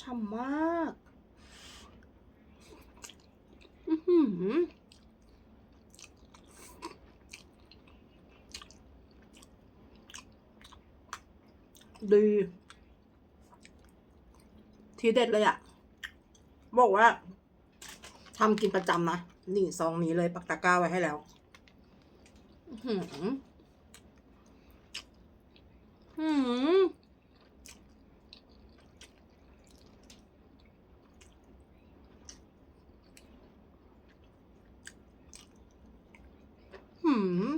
ฉ่ำมาก อือหือดี ทีเด็ดเลยอะบอกว่าทำกินประจำนะ นี่ซองนี้เลยปักตะกร้าไว้ให้แล้ว อือหือหืมหืม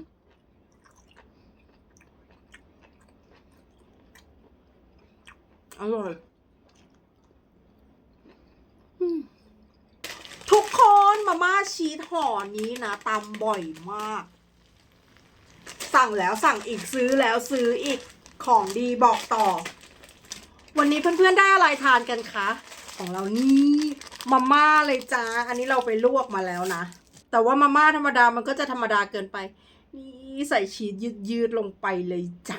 อร่อยอืมทุกคนมาม่าชีสห่อนี้นะตำบ่อยมาก สั่งแล้วสั่งอีกซื้อแล้วซื้ออีกของดีบอกต่อ วันนี้เพื่อนๆได้อะไรทานกันคะ ของเรานี่มาม่าเลยจ้า อันนี้เราไปลวกมาแล้วนะ แต่ว่ามาม่าธรรมดามันก็จะธรรมดาเกินไป นี่ใส่ชีสยืดๆลงไปเลยจ้า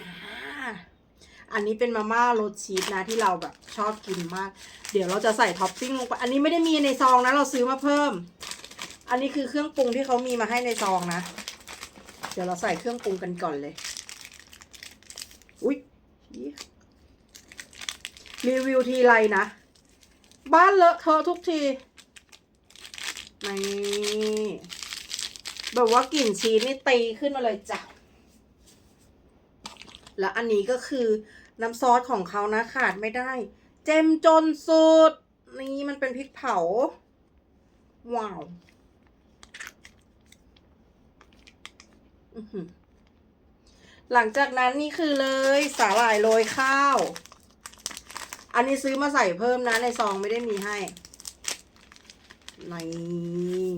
อันนี้เป็นมาม่ารสชีสนะที่เราแบบชอบกินมาก เดี๋ยวเราจะใส่ท็อปปิ้งลงไป อันนี้ไม่ได้มีในซองนะเราซื้อมาเพิ่ม อันนี้คือเครื่องปรุงที่เขามีมาให้ในซองนะ เดี๋ยวเราใส่เครื่องปรุงกันก่อนเลย อุ๊ยรีวิวทีไรนะ บ้านเลอะเทอะทุกทีนี่แบบว่ากลิ่นชีสนี่ตีขึ้นมาเลยจ้ะ แล้วอันนี้ก็คือน้ำซอสของเขานะขาดไม่ได้ เจมจนสุด นี่มันเป็นพริกเผา ว้าวอื้อหือหลังจากนั้นนี่คือเลยสาหร่ายโรยข้าว อันนี้ซื้อมาใส่เพิ่มนะในซองไม่ได้มีให้นี่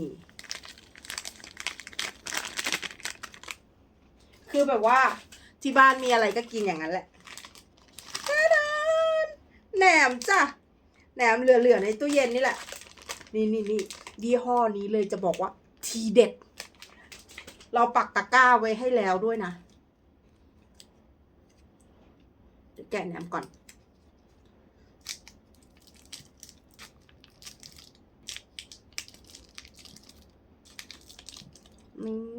คือแบบว่า ที่บ้านมีอะไรก็กินอย่างนั้นแหละดานแหนมจ้ะแหนมเหลือๆในตู้เย็นนี่แหละ นี่นี่นี่ยี่ห้อนี้เลยจะบอกว่า ทีเด็ด เราปักตะกร้าไว้ให้แล้วด้วยนะแกะแหนมก่อน นี่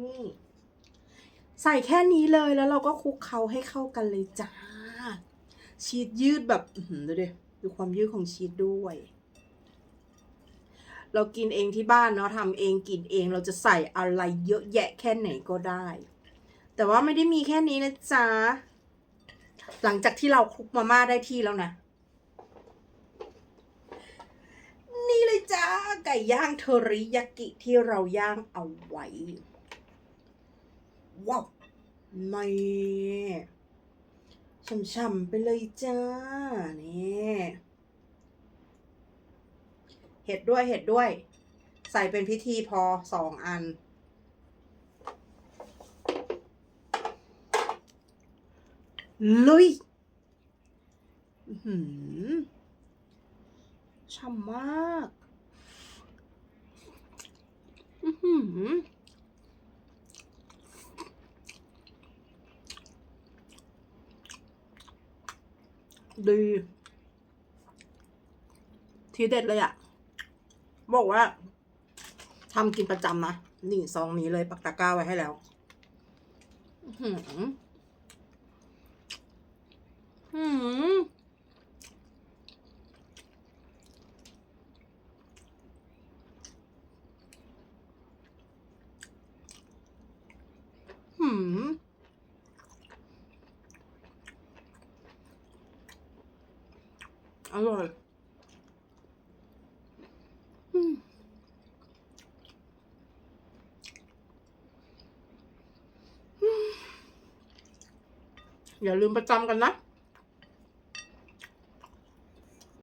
ใส่แค่นี้เลยแล้วเราก็คลุกเคล้าให้เข้ากันเลยจ้า ชีสยืดแบบดูดิดูความยืดของชีสด้วย เรากินเองที่บ้านเนาะทำเองกินเองเราจะใส่อะไรเยอะแยะแค่ไหนก็ได้ แต่ว่าไม่ได้มีแค่นี้นะจ๊ะ หลังจากที่เราคลุกมาม่าได้ที่แล้วนะ นี่เลยจ้าไก่ย่างเทอริยากิที่เราย่างเอาไว้ ว้าวไม่ช่ำๆไปเลยจ้า นี่เห็ดด้วยเห็ดด้วย ใส่เป็นพิธีพอสองอัน ลุยอื้มฉ่ำมาก อือหือ ดี ทีเด็ดเลยอะบอกว่าทำกินประจำนะนี่ซองนี้เลยปักตะกร้าไว้ให้แล้ว อือหือหืมหืม อร่อยอืมอย่าลืมประจำกันนะ